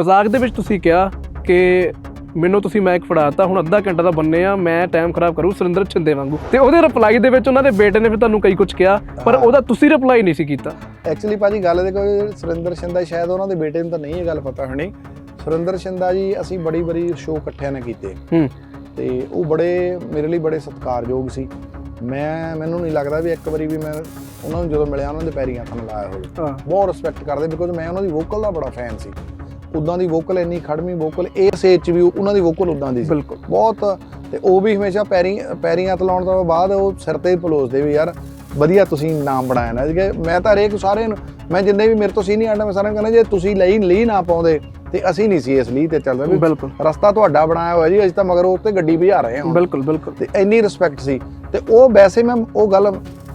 ਮਜ਼ਾਕ ਦੇ ਵਿੱਚ ਤੁਸੀਂ ਕਿਹਾ ਕਿ ਮੈਨੂੰ ਤੁਸੀਂ ਮਾਈਕ ਫੜਾਤਾ ਹੁਣ ਅੱਧਾ ਘੰਟਾ ਦਾ ਬੰਨੇ ਆ ਮੈਂ ਟਾਈਮ ਖਰਾਬ ਕਰੂ ਸੁਰਿੰਦਰ ਛਿੰਦੇ ਵਾਂਗੂ। ਤੇ ਉਹਦੇ ਰਿਪਲਾਈ ਦੇ ਵਿੱਚ ਉਹਨਾਂ ਦੇ ਬੇਟੇ ਨੇ ਫਿਰ ਤੁਹਾਨੂੰ ਕਈ ਕੁਝ ਕਿਹਾ ਪਰ। ਉਹਦਾ ਤੁਸੀਂ ਰਿਪਲਾਈ ਨਹੀਂ ਸੀ ਕੀਤਾ। ਐਕਚੁਅਲੀ ਭਾਜੀ ਗੱਲ ਦੇਖੋ ਸੁਰਿੰਦਰ ਸ਼ਿੰਦਾ ਸ਼ਾਇਦ ਉਹਨਾਂ ਦੇ ਬੇਟੇ ਨੂੰ ਤਾਂ ਨਹੀਂ ਇਹ ਗੱਲ ਪਤਾ ਹੋਣੀ। ਸੁਰਿੰਦਰ ਸ਼ਿੰਦਾ ਜੀ ਅਸੀਂ ਬੜੀ ਬੜੀ ਸ਼ੋਅ ਇਕੱਠਿਆਂ ਨੇ ਕੀਤੇ। ਹੂੰ। ਤੇ ਉਹ ਬੜੇ ਮੇਰੇ ਲਈ ਬੜੇ ਸਤਿਕਾਰਯੋਗ ਸੀ। ਮੈਂ ਮੈਨੂੰ ਨਹੀਂ ਲੱਗਦਾ ਵੀ ਇੱਕ ਵਾਰੀ ਵੀ ਮੈਂ ਉਹਨਾਂ ਨੂੰ ਜਦੋਂ ਮਿਲਿਆ ਉਹਨਾਂ ਦੇ ਪੈਰੀਂ ਹੱਥ ਮਿਲਾਇਆ ਹੋਵੇ। ਬਹੁਤ ਰਿਸਪੈਕਟ ਕਰਦੇ ਬਿਕੋਜ਼ ਮੈਂ ਉਹਨਾਂ ਦੀ ਵੋਕਲ ਦਾ ਬੜਾ ਫੈਨ ਸੀ। ਉਦਾਂ ਦੀ ਵੋਕਲ ਇੰਨੀ ਖੜਵੀਂ ਵੋਕਲ ਇਸ ਏਜ 'ਚ ਵੀ ਉਹਨਾਂ ਦੀ ਵੋਕਲ ਉਦਾਂ ਦੀ ਸੀ। ਬਿਲਕੁਲ। ਬਹੁਤ ਤੇ ਉਹ ਵੀ ਹਮੇਸ਼ਾ ਪੈਰੀ ਪੈਰੀਂ ਹੱਥ ਲਾਉਣ ਤੋਂ ਬਾਅਦ ਉਹ ਸਿਰ ਤੇ ਪਲੋਸਦੇ ਵੀ ਯਾਰ ਵਧੀਆ ਤੁਸੀਂ ਨਾਮ ਬਣਾਇਆ ਨਾ। ਜੀ ਮੈਂ ਤਾਂ ਹਰੇਕ ਸਾਰਿਆਂ ਨੂੰ ਮੈਂ ਜਿੰਨੇ ਵੀ ਮੇਰੇ ਤੋਂ ਸੀਨੀਅਰ ਆਂਡਾ ਮੈਂ ਸਾਰਿਆਂ ਨੂੰ ਕਹਿੰਦਾ ਜੇ ਤੁਸੀਂ ਲਈ ਲਈ ਨਾ ਪਾਉਂਦੇ ਤੇ ਅਸੀਂ ਨਹੀਂ ਸੀ ਇਸ ਲਈ ਤੇ ਚੱਲਦੇ ਵੀ ਬਿਲਕੁਲ। ਰਸਤਾ ਤੁਹਾਡਾ ਬਣਾਇਆ ਹੋਇਆ ਜੀ ਅਸੀਂ ਤਾਂ ਮਗਰ ਉੱਤੇ ਗੱਡੀ ਭਜਾ ਰਹੇ ਹਾਂ। ਬਿਲਕੁਲ ਬਿਲਕੁਲ। ਤੇ ਇੰਨੀ ਰਿਸਪੈਕਟ ਸੀ। ਤੇ ਉਹ ਵੈਸੇ ਮੈਂ ਉਹ ਗੱਲ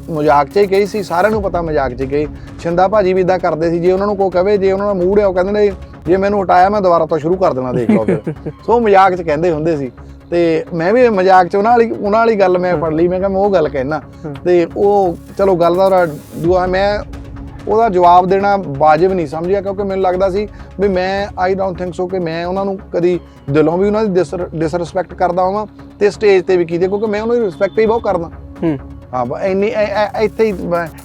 ਮਜ਼ਾਕ 'ਚ ਹੀ ਕਹੀ ਸੀ ਸਾਰਿਆਂ ਨੂੰ ਪਤਾ ਮਜ਼ਾਕ 'ਚ ਕਹੀ। ਛਿੰਦਾ ਭਾਜੀ ਵੀ ਇਦਾਂ ਕਰਦੇ ਸੀ ਜੇ ਉਹਨਾਂ ਨੂੰ ਕੋਈ ਕਵੇ ਜੇ ਉਹਨਾਂ ਦਾ ਮੂਡ ਹੈ ਉਹ ਕਹਿੰਦੇ ਨੇ ਜੇ ਮੈਨੂੰ ਹਟਾਇਆ ਮੈਂ ਦੁਬਾਰਾ ਤੋਂ ਸ਼ੁਰੂ ਕਰ ਦੇਣਾ ਦੇਖ ਲਓ ਫਿਰ। ਸੋ ਮਜ਼ਾਕ 'ਚ ਕਹਿੰਦੇ ਹੁੰਦੇ ਸੀ। ਤੇ ਮੈਂ ਵੀ ਮਜ਼ਾਕ 'ਚ ਉਹਨਾਂ ਵਾਲੀ ਉਹਨਾਂ ਵਾਲੀ ਗੱਲ ਮੈਂ ਫੜ ਲਈ ਮੈਂ ਕਿਹਾ ਮੈਂ ਉਹ ਗੱਲ ਕਹਿਣਾ ਤੇ ਉਹ ਚਲੋ ਗੱਲ ਦਾ ਦੁਆ ਮੈਂ ਉਹਦਾ ਜਵਾਬ ਦੇਣਾ ਵਾਜਿਬ ਨਹੀਂ ਸਮਝਿਆ ਕਿਉਂਕਿ ਮੈਨੂੰ ਲੱਗਦਾ ਸੀ ਵੀ ਮੈਂ ਆਈ ਡੋਨਟ ਥਿੰਕ ਸੋ ਕਿ ਮੈਂ ਉਹਨਾਂ ਨੂੰ ਕਦੀ ਦਿਲੋਂ ਵੀ ਉਹਨਾਂ ਦੀ ਡਿਸਰੈਸਪੈਕਟ ਕਰਦਾ ਹਾਂ ਤੇ ਸਟੇਜ ਤੇ ਵੀ ਕੀਤੀ ਕਿਉਂਕਿ ਮੈਂ ਉਹਨਾਂ ਦੀ ਰਿਸਪੈਕਟ ਹੀ ਬਹੁਤ ਕਰਦਾ। ਹੂੰ। ਹਾਂ ਬ- ਇੰਨੀ ਐ- ਐ- ਇੱਥੇ ਹੀ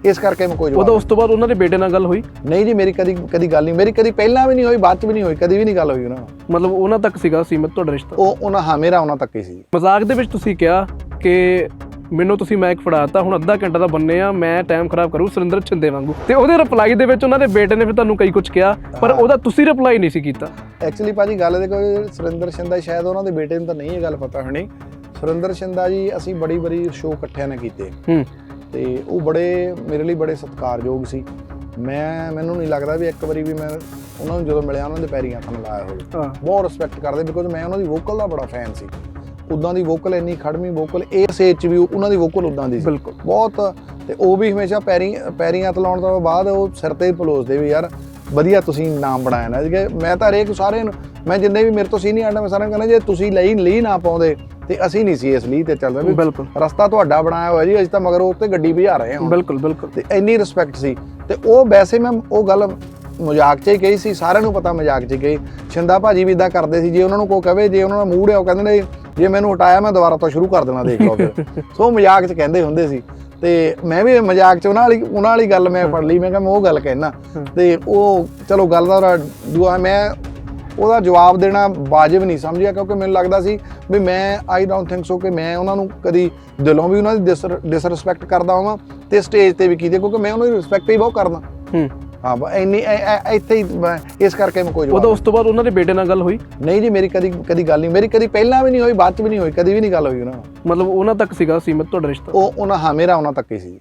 ਇਸ ਕਰਕੇ ਮੈਂ ਕੋਈ ਉਹਦਾ ਜਵਾਬ ਉਸ ਤੋਂ ਬਾਅਦ ਉਹਨਾਂ ਦੇ ਬੇਟੇ ਨਾਲ ਗੱਲ ਹੋਈ? ਨਹੀਂ ਜੀ ਮੇਰੀ ਕਦੀ ਕਦੀ ਗੱਲ ਨਹੀਂ ਮੇਰੀ ਕਦੀ ਪਹਿਲਾਂ ਵੀ ਨਹੀਂ ਹੋਈ ਬਾਅਦ ਚ ਵੀ ਨਹੀਂ ਹੋਈ ਕਦੀ ਵੀ ਨਹੀਂ ਗੱਲ ਹੋਈ ਉਹਨਾਂ ਨਾਲ। ਮਤਲਬ ਉਹਨਾਂ ਤੱਕ ਸੀਗਾ ਸੀਮਤ ਤੁਹਾਡਾ ਰਿਸ਼ਤਾ? ਉਹ ਉਹਨਾਂ ਹਾਂ ਮੇਰਾ ਉਹਨਾਂ ਤੱਕ ਹੀ ਸੀ ਮਜ਼ਾਕ ਦੇ ਵਿੱਚ ਤੁਸੀਂ ਕਿਹਾ ਕਿ ਮੈਨੂੰ ਤੁਸੀਂ ਮਾਈਕ ਫੜਾਤਾ ਹੁਣ ਅੱਧਾ ਘੰਟਾ ਦਾ ਬੰਨੇ ਆ ਮੈਂ ਟਾਈਮ ਖਰਾਬ ਕਰੂ ਸੁਰਿੰਦਰ ਛਿੰਦੇ ਵਾਂਗੂ। ਤੇ ਉਹਦੇ ਰਿਪਲਾਈ ਦੇ ਵਿੱਚ ਉਹਨਾਂ ਦੇ ਬੇਟੇ ਨੇ ਫਿਰ ਤੁਹਾਨੂੰ ਕਈ ਕੁਝ ਕਿਹਾ ਪਰ। ਉਹਦਾ ਤੁਸੀਂ ਰਿਪਲਾਈ ਨਹੀਂ ਸੀ ਕੀਤਾ। ਐਕਚੁਅਲੀ ਭਾਜੀ ਗੱਲ ਦੇਖੋ ਸੁਰਿੰਦਰ ਸ਼ਿੰਦਾ ਸ਼ਾਇਦ ਉਹਨਾਂ ਦੇ ਬੇਟੇ ਨੂੰ ਤਾਂ ਨਹੀਂ ਇਹ ਗੱਲ ਪਤਾ ਹੋਣੀ। ਸੁਰਿੰਦਰ ਸ਼ਿੰਦਾ ਜੀ ਅਸੀਂ ਬੜੀ ਬੜੀ ਸ਼ੋਅ ਇਕੱਠਿਆਂ ਨੇ ਕੀਤੇ। ਹੂੰ। ਤੇ ਉਹ ਬੜੇ ਮੇਰੇ ਲਈ ਬੜੇ ਸਤਿਕਾਰਯੋਗ ਸੀ। ਮੈਂ ਮੈਨੂੰ ਨਹੀਂ ਲੱਗਦਾ ਵੀ ਇੱਕ ਵਾਰੀ ਵੀ ਮੈਂ ਉਹਨਾਂ ਨੂੰ ਜਦੋਂ ਮਿਲਿਆ ਉਹਨਾਂ ਦੇ ਪੈਰੀਂ ਹੱਥ ਮਿਲਾਇਆ ਹੋਵੇ। ਬਹੁਤ ਰਿਸਪੈਕਟ ਕਰਦੇ ਬਿਕੋਜ਼ ਮੈਂ ਉਹਨਾਂ ਦੀ ਵੋਕਲ ਦਾ ਬੜਾ ਫੈਨ ਸੀ। ਉਦਾਂ ਦੀ ਵੋਕਲ ਇੰਨੀ ਖੜਵੀਂ ਵੋਕਲ ਇਸ ਏਜ 'ਚ ਵੀ ਉਹਨਾਂ ਦੀ ਵੋਕਲ ਉਦਾਂ ਦੀ ਸੀ। ਬਿਲਕੁਲ। ਬਹੁਤ ਤੇ ਉਹ ਵੀ ਹਮੇਸ਼ਾ ਪੈਰੀਂ ਪੈਰੀਂ ਹੱਥ ਲਾਉਣ ਤੋਂ ਬਾਅਦ ਉਹ ਸਿਰ ਤੇ ਪਲੋਸਦੇ ਵੀ ਯਾਰ ਵਧੀਆ ਤੁਸੀਂ ਨਾਮ ਬਣਾਇਆ ਨਾ। ਜੀ ਮੈਂ ਤਾਂ ਹਰੇਕ ਸਾਰਿਆਂ ਨੂੰ ਮੈਂ ਜਿੰਨੇ ਵੀ ਮੇਰੇ ਤੋਂ ਸੀਨੀਅਰ ਆਂਡਾ ਮੈਂ ਸਾਰਿਆਂ ਨੂੰ ਕਹਿੰਦਾ ਜੇ ਤੁਸੀਂ ਲਈ ਲਈ ਨਾ ਪਾਉਂਦੇ ਤੇ ਅਸੀਂ ਨਹੀਂ ਸੀ ਇਸ ਲਈ ਤੇ ਚੱਲਦੇ ਵੀ ਬਿਲਕੁਲ। ਰਸਤਾ ਤੁਹਾਡਾ ਬਣਾਇਆ ਹੋਇਆ ਜੀ ਅਸੀਂ ਤਾਂ ਮਗਰ ਉੱਤੇ ਗੱਡੀ ਭਜਾ ਰਹੇ ਹਾਂ। ਬਿਲਕੁਲ ਬਿਲਕੁਲ। ਤੇ ਇੰਨੀ ਰਿਸਪੈਕਟ ਸੀ। ਤੇ ਉਹ ਵੈਸੇ ਮੈਂ ਉਹ ਗੱਲ ਮਜ਼ਾਕ 'ਚ ਹੀ ਕਹੀ ਸੀ ਸਾਰਿਆਂ ਨੂੰ ਪਤਾ ਮਜ਼ਾਕ 'ਚ ਹੀ ਕਹੀ। ਛਿੰਦਾ ਭਾਜੀ ਵੀ ਇਦਾਂ ਕਰਦੇ ਸੀ ਜੇ ਉਹਨਾਂ ਨੂੰ ਕੋਈ ਕਵੇ ਜੇ ਉਹਨਾਂ ਦਾ ਮੂਡ ਹੈ ਉਹ ਕਹਿੰਦੇ ਨੇ ਜੇ ਮੈਨੂੰ ਹਟਾਇਆ ਮੈਂ ਦੁਬਾਰਾ ਤੋਂ ਸ਼ੁਰੂ ਕਰ ਦੇਣਾ ਦੇਖ ਲਓ ਫਿਰ। ਸੋ ਮਜ਼ਾਕ 'ਚ ਕਹਿੰਦੇ ਹੁੰਦੇ ਸੀ। ਤੇ ਮੈਂ ਵੀ ਮਜ਼ਾਕ 'ਚ ਉਹਨਾਂ ਵਾਲੀ ਉਹਨਾਂ ਵਾਲੀ ਗੱਲ ਮੈਂ ਫੜ ਲਈ ਮੈਂ ਕਿਹਾ ਮੈਂ ਉਹ ਗੱਲ ਕਹਿਣਾ ਤੇ ਉਹ ਚਲੋ ਗੱਲ ਦਾ ਦੁਆ ਮੈਂ ਉਹਦਾ ਜਵਾਬ ਦੇਣਾ ਵਾਜਿਬ ਨਹੀਂ ਸਮਝਿਆ ਕਿਉਂਕਿ ਮੈਨੂੰ ਲੱਗਦਾ ਸੀ ਵੀ ਮੈਂ ਆਈ ਡੋਨਟ ਥਿੰਕ ਸੋ ਕਿ ਮੈਂ ਉਹਨਾਂ ਨੂੰ ਕਦੀ ਦਿਲੋਂ ਵੀ ਉਹਨਾਂ ਦੀ ਡਿਸਰੈਸਪੈਕਟ ਕਰਦਾ ਹਾਂ ਤੇ ਸਟੇਜ ਤੇ ਵੀ ਕੀਤੀ ਕਿਉਂਕਿ ਮੈਂ ਉਹਨਾਂ ਦੀ ਰਿਸਪੈਕਟ ਹੀ ਬਹੁਤ ਕਰਦਾ। ਹੂੰ। ਹਾਂ ਬ- ਇੰਨੀ ਇੱਥੇ ਹੀ ਮੈਂ- ਇਸ ਕਰਕੇ ਮੈਂ ਕੋਈ ਉਹਦਾ ਉਸ ਤੋਂ ਬਾਅਦ ਉਹਨਾਂ ਦੇ ਬੇਟੇ ਨਾਲ ਗੱਲ ਹੋਈ? ਨਹੀਂ ਜੀ ਮੇਰੀ ਕਦੀ ਕਦੀ ਗੱਲ ਨਹੀਂ ਮੇਰੀ ਕਦੀ ਪਹਿਲਾਂ ਵੀ ਨਹੀਂ ਹੋਈ ਬਾਅਦ ਚ ਵੀ ਨਹੀਂ ਹੋਈ ਕਦੀ ਵੀ ਨਹੀਂ ਗੱਲ ਹੋਈ ਉਹਨਾਂ ਨਾਲ। ਮਤਲਬ ਉਹਨਾਂ ਤੱਕ ਸੀਗਾ ਸੀਮਤ ਤੁਹਾਡਾ ਰਿਸ਼ਤਾ? ਉਹ ਉਹਨਾਂ ਹਾਂ ਮੇਰਾ ਉਹਨਾਂ ਤੱਕ ਹੀ ਸੀ।